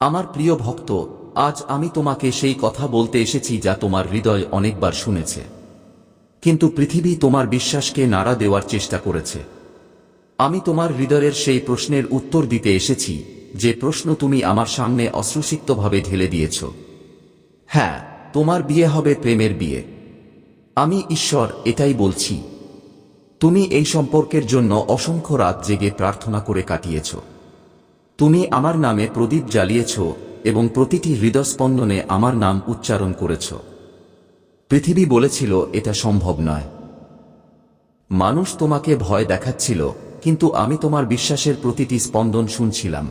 আমার প্রিয় ভক্ত, আজ আমি তোমাকে সেই কথা বলতে এসেছি যা তোমার হৃদয় অনেকবার শুনেছে। কিন্তু পৃথিবী তোমার বিশ্বাসকে নাড়া দেওয়ার চেষ্টা করেছে। আমি তোমার হৃদয়ের সেই প্রশ্নের উত্তর দিতে এসেছি, যে প্রশ্ন তুমি আমার সামনে অশ্রুসিক্তভাবে ঢেলে দিয়েছ। হ্যাঁ তোমার বিয়ে হবে প্রেমের বিয়ে। আমি ঈশ্বর, এটাই বলছি। তুমি এই সম্পর্কের জন্য অসংখ্য রাত জেগে প্রার্থনা করে কাটিয়েছ। তুমি আমার নামে প্রদীপ জ্বালিয়েছ এবং প্রতিটি হৃদস্পন্দনে আমার নাম উচ্চারণ করেছ। পৃথিবী বলেছিল, এটা সম্ভব নয়। মানুষ তোমাকে ভয় দেখাচ্ছিল, কিন্তু আমি তোমার বিশ্বাসের প্রতিটি স্পন্দন শুনছিলাম।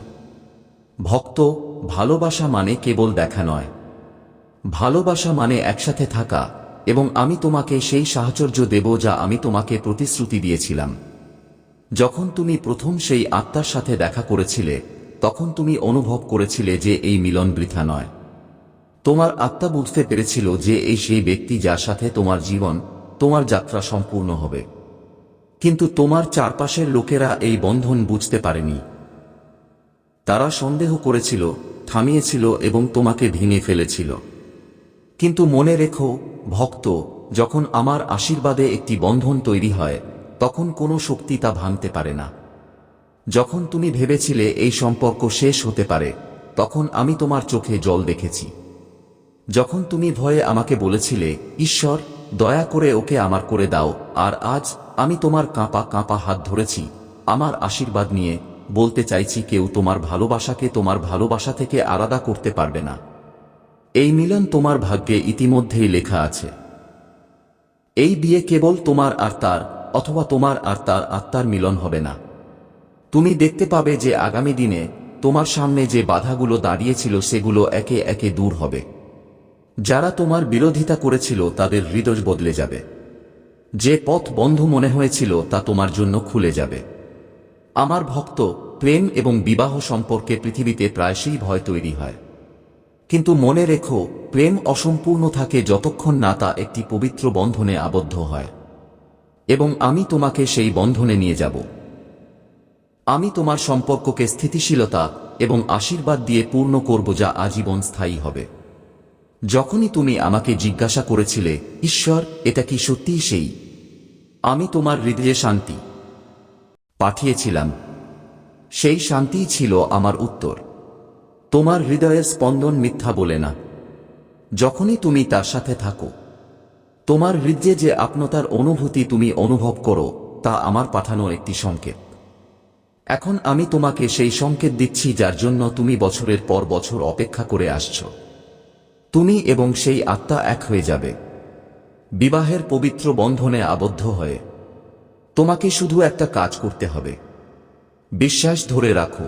ভক্ত, ভালোবাসা মানে কেবল দেখা নয়। ভালোবাসা মানে একসাথে থাকা, এবং আমি তোমাকে সেই সাহচর্য দেব যা আমি তোমাকে প্রতিশ্রুতি দিয়েছিলাম। যখন তুমি প্রথম সেই আত্মার সাথে দেখা করেছিলে তখন তুমি অনুভব করেছিলে যে এই মিলন বৃথা নয়। তোমার আত্মা বুঝতে পেরেছিল যে এই সেই ব্যক্তি যার সাথে তোমার জীবন, তোমার যাত্রা সম্পূর্ণ হবে। কিন্তু তোমার চারপাশের লোকেরা এই বন্ধন বুঝতে পারেনি। তারা সন্দেহ করেছিল, থামিয়েছিল এবং তোমাকে ভেঙে ফেলেছিল। কিন্তু মনে রেখো, ভক্ত, যখন আমার আশীর্বাদে একটি বন্ধন তৈরি হয়, তখন কোনো শক্তি তা ভাঙতে পারে না। যখন তুমি ভেবেছিলে এই সম্পর্ক শেষ হতে পারে, তখন আমি তোমার চোখে জল দেখেছি। যখন তুমি ভয়ে আমাকে বলেছিলে, ঈশ্বর, দয়া করে ওকে আমার করে দাও, আর আজ আমি তোমার কাঁপা কাঁপা হাত ধরেছি, আমার আশীর্বাদ নিয়ে বলতে চাইছি কেউ তোমার ভালোবাসাকে তোমার ভালোবাসা থেকে আলাদা করতে পারবে না। এই মিলন তোমার ভাগ্যে ইতিমধ্যেই লেখা আছে। এই বিয়ে কেবল তোমার আর তার, অথবা তোমার আর তার আত্মার মিলন হবে না। তুমি দেখতে পাবে যে আগামী দিনে তোমার সামনে যে বাধাগুলো দাঁড়িয়েছিল সেগুলো একে একে দূর হবে। যারা তোমার বিরোধিতা করেছিল তাদের হৃদয় বদলে যাবে। যে পথ বন্ধ মনে হয়েছিল তা তোমার জন্য খুলে যাবে। আমার ভক্ত, প্রেম এবং বিবাহ সম্পর্কে পৃথিবীতে প্রায়শই ভয় তৈরি হয়। কিন্তু মনে রেখো, প্রেম অসম্পূর্ণ থাকে যতক্ষণ না তা একটি পবিত্র বন্ধনে আবদ্ধ হয়। এবং আমি তোমাকে সেই বন্ধনে নিয়ে যাব। আমি তোমার সম্পর্ককে স্থিতিশীলতা এবং আশীর্বাদ দিয়ে পূর্ণ করব যা আজীবন স্থায়ী হবে। যখনই তুমি আমাকে জিজ্ঞাসা করেছিলে, ঈশ্বর, এটা কি সত্যিই সেই? আমি তোমার হৃদয়ে শান্তি পাঠিয়েছিলাম। সেই শান্তিই ছিল আমার উত্তর। তোমার হৃদয়ের স্পন্দন মিথ্যা বলে না। যখনই তুমি তার সাথে থাকো, তোমার হৃদয়ে যে আপনতার অনুভূতি তুমি অনুভব করো, তা আমার পাঠানো একটি সংকেত। এখন আমি তোমাকে সেই সংকেত দিচ্ছি যার জন্য তুমি বছরের পর বছর অপেক্ষা করে আসছ। তুমি এবং সেই আত্মা এক হয়ে যাবে। বিবাহের পবিত্র বন্ধনে আবদ্ধ হয়ে। তোমাকে শুধু একটা কাজ করতে হবে। বিশ্বাস ধরে রাখো।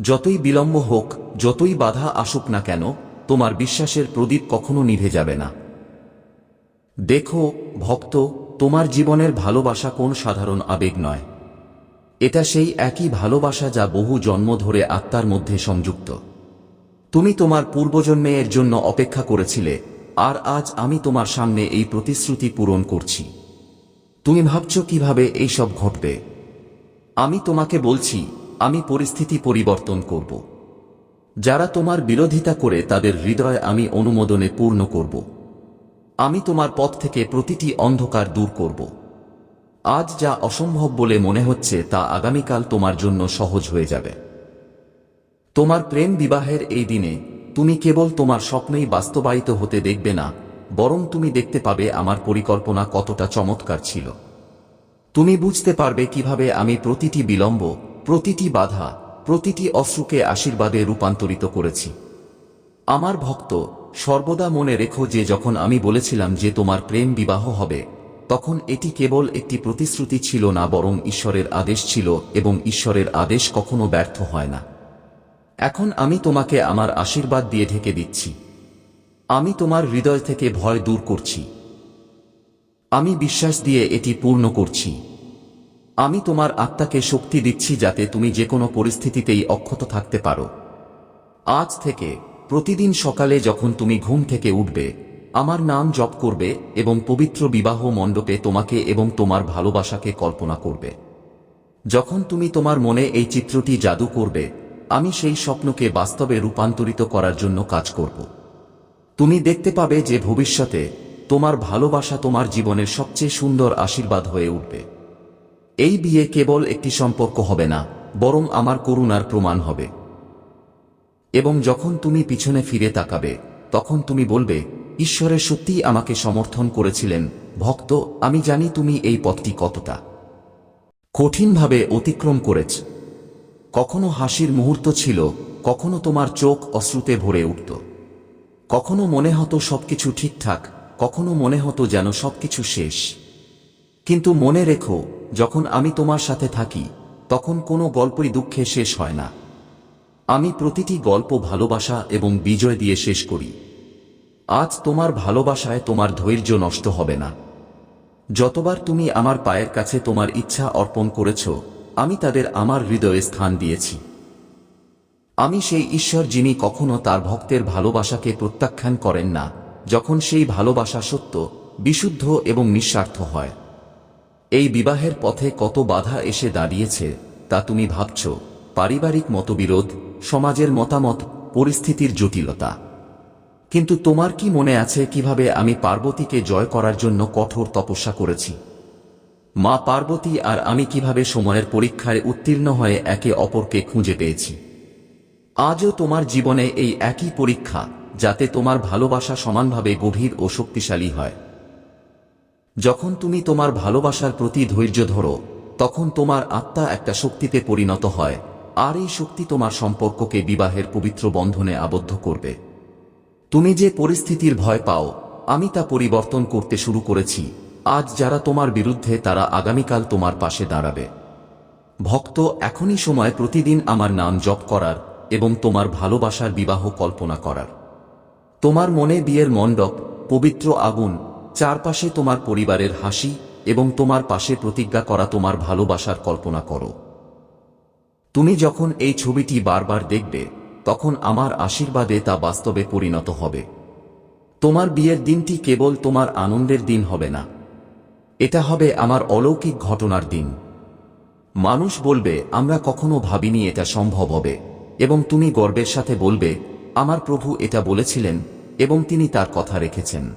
যতই বিলম্ব হোক, যতই বাধা আসুক না কেন, তোমার বিশ্বাসের প্রদীপ কখনো নিভে যাবে না। দেখো, ভক্ত, তোমার জীবনের ভালোবাসা কোন সাধারণ আবেগ নয়। এটা সেই একই ভালোবাসা যা বহু জন্ম ধরে আত্মার মধ্যে সংযুক্ত। তুমি তোমার পূর্বজন্মে এর জন্য অপেক্ষা করেছিলে, আর আজ আমি তোমার সামনে এই প্রতিশ্রুতি পূরণ করছি। তুমি ভাবছ কীভাবে এই সব ঘটবে। আমি তোমাকে বলছি, আমি পরিস্থিতি পরিবর্তন করব। যারা তোমার বিরোধিতা করে তাদের হৃদয় আমি অনুমোদনে পূর্ণ করব। আমি তোমার পথ থেকে প্রতিটি অন্ধকার দূর করব। আজ যা অসম্ভব বলে মনে হচ্ছে তা আগামীকাল তোমার জন্য সহজ হয়ে যাবে। তোমার প্রেম বিবাহের এই দিনে, তুমি কেবল তোমার স্বপ্নেই বাস্তবায়িত হতে দেখবে না, বরং তুমি দেখতে পাবে আমার পরিকল্পনা কতটা চমৎকার ছিল। তুমি বুঝতে পারবে কীভাবে আমি প্রতিটি বিলম্ব, প্রতিটি বাধা, প্রতিটি অশ্রুকে আশীর্বাদে রূপান্তরিত করেছি। আমার ভক্ত, সর্বদা মনে রেখো যে যখন আমি বলেছিলাম যে তোমার প্রেম বিবাহ হবে তখন এটি কেবল একটি প্রতিশ্রুতি ছিল না, বরং ঈশ্বরের আদেশ ছিল এবং ঈশ্বরের আদেশ কখনো ব্যর্থ হয় না। এখন আমি তোমাকে আমার আশীর্বাদ দিয়ে ঢেকে দিচ্ছি। আমি তোমার হৃদয় থেকে ভয় দূর করছি। আমি বিশ্বাস দিয়ে এটি পূর্ণ করছি। আমি তোমার আত্মাকে শক্তি দিচ্ছি যাতে তুমি যে কোনো পরিস্থিতিতেই অক্ষত থাকতে পারো। আজ থেকে, প্রতিদিন সকালে যখন তুমি ঘুম থেকে উঠবে আমার নাম জপ করবে এবং পবিত্র বিবাহ মণ্ডপে তোমাকে এবং তোমার ভালোবাসাকে কল্পনা করবে। যখন তুমি তোমার মনে এই চিত্রটি জাদু করবে, আমি সেই স্বপ্নকে বাস্তবে রূপান্তরিত করার জন্য কাজ করব। তুমি দেখতে পাবে যে ভবিষ্যতে তোমার ভালোবাসা তোমার জীবনের সবচেয়ে সুন্দর আশীর্বাদ হয়ে উঠবে। এই বিয়ে কেবল একটি সম্পর্ক হবে না, বরং আমার করুণার প্রমাণ হবে। এবং যখন তুমি পিছনে ফিরে তাকাবে, তখন তুমি বলবে ঈশ্বরের সত্যিই আমাকে সমর্থন করেছিলেন। ভক্ত, আমি জানি তুমি এই পথটি কতটা কঠিনভাবে অতিক্রম করেছ। কখনো হাসির মুহূর্ত ছিল, কখনো তোমার চোখ অশ্রুতে ভরে উঠত। কখনো মনে হতো সবকিছু ঠিকঠাক, কখনো মনে হতো যেন সবকিছু শেষ। কিন্তু মনে রেখো, যখন আমি তোমার সাথে থাকি, তখন কোনো গল্পই দুঃখে শেষ হয় না। আমি প্রতিটি গল্প ভালোবাসা এবং বিজয় দিয়ে শেষ করি। আজ তোমার ভালোবাসায় তোমার ধৈর্য নষ্ট হবে না। যতবার তুমি আমার পায়ের কাছে তোমার ইচ্ছা অর্পণ করেছ, আমি তাদের আমার হৃদয়ে স্থান দিয়েছি। আমি সেই ঈশ্বর যিনি কখনো তার ভক্তের ভালোবাসাকে প্রত্যাখ্যান করেন না, যখন সেই ভালোবাসা সত্য, বিশুদ্ধ এবং নিঃস্বার্থ হয়। এই বিবাহের পথে কত বাধা এসে দাঁড়িয়েছে, তা তুমি ভাবছ, পারিবারিক মতবিরোধ, সমাজের মতামত, পরিস্থিতির জটিলতা। কিন্তু তোমার কি মনে আছে কীভাবে আমি পার্বতীকে জয় করার জন্য কঠোর তপস্যা করেছি? মা পার্বতী আর আমি কীভাবে সময়ের পরীক্ষায় উত্তীর্ণ হয়ে একে অপরকে খুঁজে পেয়েছি? আজও তোমার জীবনে এই একই পরীক্ষা, যাতে তোমার ভালোবাসা সমানভাবে গভীর ও শক্তিশালী হয়। যখন তুমি তোমার ভালোবাসার প্রতি ধৈর্য ধরো, তখন তোমার আত্মা একটা শক্তিতে পরিণত হয়, আর এই শক্তি তোমার সম্পর্ককে বিবাহের পবিত্র বন্ধনে আবদ্ধ করবে। তুমি যে পরিস্থিতির ভয় পাও, আমি তা পরিবর্তন করতে শুরু করেছি। আজ যারা তোমার বিরুদ্ধে, তারা আগামীকাল তোমার পাশে দাঁড়াবে। ভক্ত, এখনই সময় প্রতিদিন আমার নাম জপ করার এবং তোমার ভালোবাসার বিবাহ কল্পনা করার। তোমার মনে বিয়ের মণ্ডপ, পবিত্র আগুন, চারপাশে তোমার পরিবারের হাসি এবং তোমার পাশে প্রতিজ্ঞা করা তোমার ভালোবাসার কল্পনা করো। তুমি যখন এই ছবিটি বারবার দেখবে তখন আমার আশীর্বাদে তা বাস্তবে পরিণত হবে। তোমার বিয়ের দিনটি কেবল তোমার আনন্দের দিন হবে না। এটা হবে আমার অলৌকিক ঘটনার দিন। মানুষ বলবে, আমরা কখনো ভাবিনি এটা সম্ভব হবে। এবং তুমি গর্বের সাথে বলবে, আমার প্রভু এটা বলেছিলেন এবং তিনি তার কথা রেখেছেন।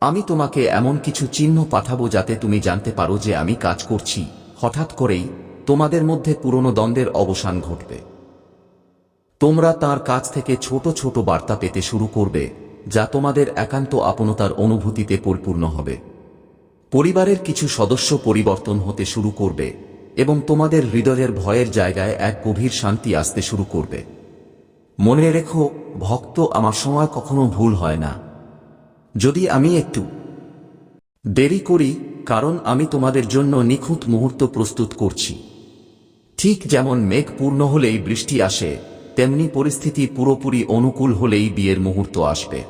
আমি তোমাকে এমন কিছু চিহ্ন পাঠাবো যাতে তুমি জানতে পারো যে আমি কাজ করছি। হঠাৎ করেই তোমাদের মধ্যে পুরনো দ্বন্দ্বের অবসান ঘটবে। তোমরা তার কাছ থেকে ছোট ছোট বার্তা পেতে শুরু করবে, যা তোমাদের একান্ত আপনতার অনুভূতিতে পরিপূর্ণ হবে। পরিবারের কিছু সদস্য পরিবর্তন হতে শুরু করবে এবং তোমাদের হৃদয়ের ভয়ের জায়গায় এক গভীর শান্তি আসতে শুরু করবে। মনে রেখো, ভক্ত আমার সময় কখনো ভুল হয় না। যদি আমি একটু দেরি করি, কারণ আমি তোমাদের জন্য নিখুঁত মুহূর্ত প্রস্তুত করছি। ঠিক যেমন মেঘ পূর্ণ হলেই বৃষ্টি আসে তেমনি পরিস্থিতি পুরোপুরি অনুকূল হলেই বিয়ের মুহূর্ত আসবে।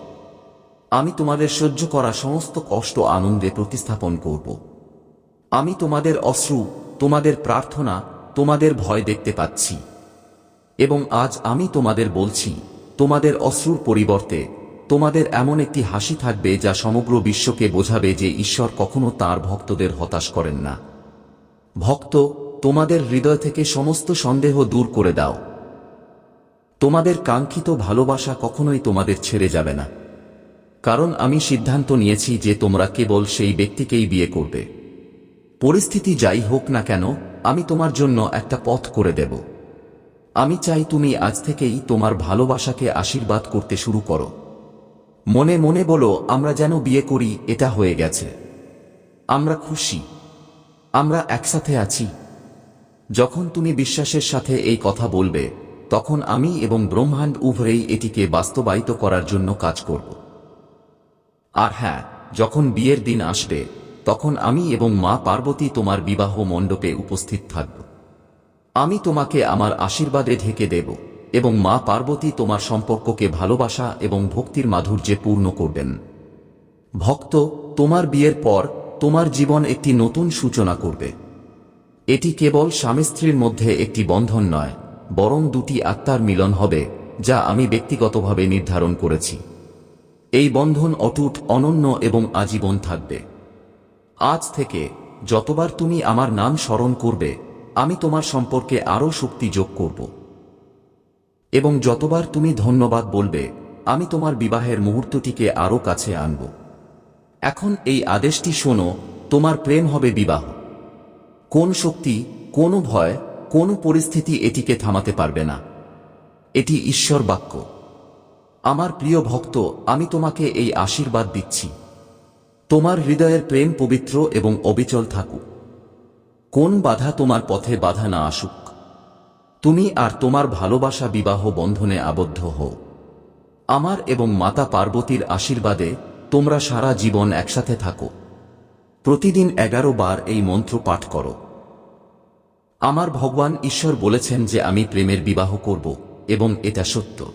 আমি তোমাদের সহ্য করা সমস্ত কষ্ট আনন্দে প্রতিস্থাপন করব। আমি তোমাদের অশ্রু, তোমাদের প্রার্থনা, তোমাদের ভয় দেখতে পাচ্ছি। এবং আজ আমি তোমাদের বলছি, তোমাদের অশ্রুর পরিবর্তে, তোমাদের এমন একটি হাসি থাকবে যা সমগ্র বিশ্বকে বোঝাবে যে ঈশ্বর কখনো তার ভক্তদের হতাশ করেন না। ভক্ত, তোমাদের হৃদয় থেকে সমস্ত সন্দেহ দূর করে দাও। তোমাদের কাঙ্ক্ষিত ভালোবাসা কখনোই তোমাদের ছেড়ে যাবে না। কারণ আমি সিদ্ধান্ত নিয়েছি যে তোমরা কেবল সেই ব্যক্তিকেই বিয়ে করবে। পরিস্থিতি যাই হোক না কেন, আমি তোমার জন্য একটা পথ করে দেব। আমি চাই তুমি আজ থেকেই তোমার ভালোবাসাকে আশীর্বাদ করতে শুরু করো। মনে মনে বলো, আমরা যেন বিয়ে করি, এটা হয়ে গেছে। আমরা খুশি। আমরা একসাথে আছি। যখন তুমি বিশ্বাসের সাথে এই কথা বলবে তখন আমি এবং ব্রহ্মাণ্ড উভয়েই এটিকে বাস্তবায়িত করার জন্য কাজ করব। আর হ্যাঁ যখন বিয়ের দিন আসবে, তখন আমি এবং মা পার্বতী তোমার বিবাহ মণ্ডপে উপস্থিত থাকব। আমি তোমাকে আমার আশীর্বাদে ঢেকে দেব এবং মা পার্বতী তোমার সম্পর্ককে ভালোবাসা এবং ভক্তির মাধুর্যে পূর্ণ করবেন। ভক্ত, তোমার বিয়ের পর তোমার জীবন একটি নতুন সূচনা করবে। এটি কেবল স্বামী স্ত্রীর মধ্যে একটি বন্ধন নয় বরং দুটি আত্মার মিলন হবে, যা আমি ব্যক্তিগতভাবে নির্ধারণ করেছি। এই বন্ধন অটুট, অনন্য এবং আজীবন থাকবে। আজ থেকে, যতবার তুমি আমার নাম স্মরণ করবে, আমি তোমার সম্পর্কে আরও শক্তি যোগ করব। এবং যতবার তুমি ধন্যবাদ বলবে, আমি তোমার বিবাহের মুহূর্তটিকে আরও কাছে আনব। এখন এই আদেশটি শোনো, তোমার প্রেম হবে বিবাহ। কোন শক্তি, কোনো ভয় কোনো পরিস্থিতি এটিকে থামাতে পারবে না। এটি ঈশ্বর বাক্য। আমার প্রিয় ভক্ত, আমি তোমাকে এই আশীর্বাদ দিচ্ছি। তোমার হৃদয়ের প্রেম পবিত্র এবং অবিচল থাকুক। কোন বাধা তোমার পথে বাধা না আসুক। তুমি আর তোমার ভালোবাসা বিবাহ বন্ধনে আবদ্ধ হও। আমার এবং মাতা পার্বতীর আশীর্বাদে তোমরা সারা জীবন একসাথে থাকো। প্রতিদিন এগারো বার এই মন্ত্র পাঠ করো। আমার ভগবান ঈশ্বর বলেছেন যে আমি প্রেমের বিবাহ করব এবং এটা সত্য।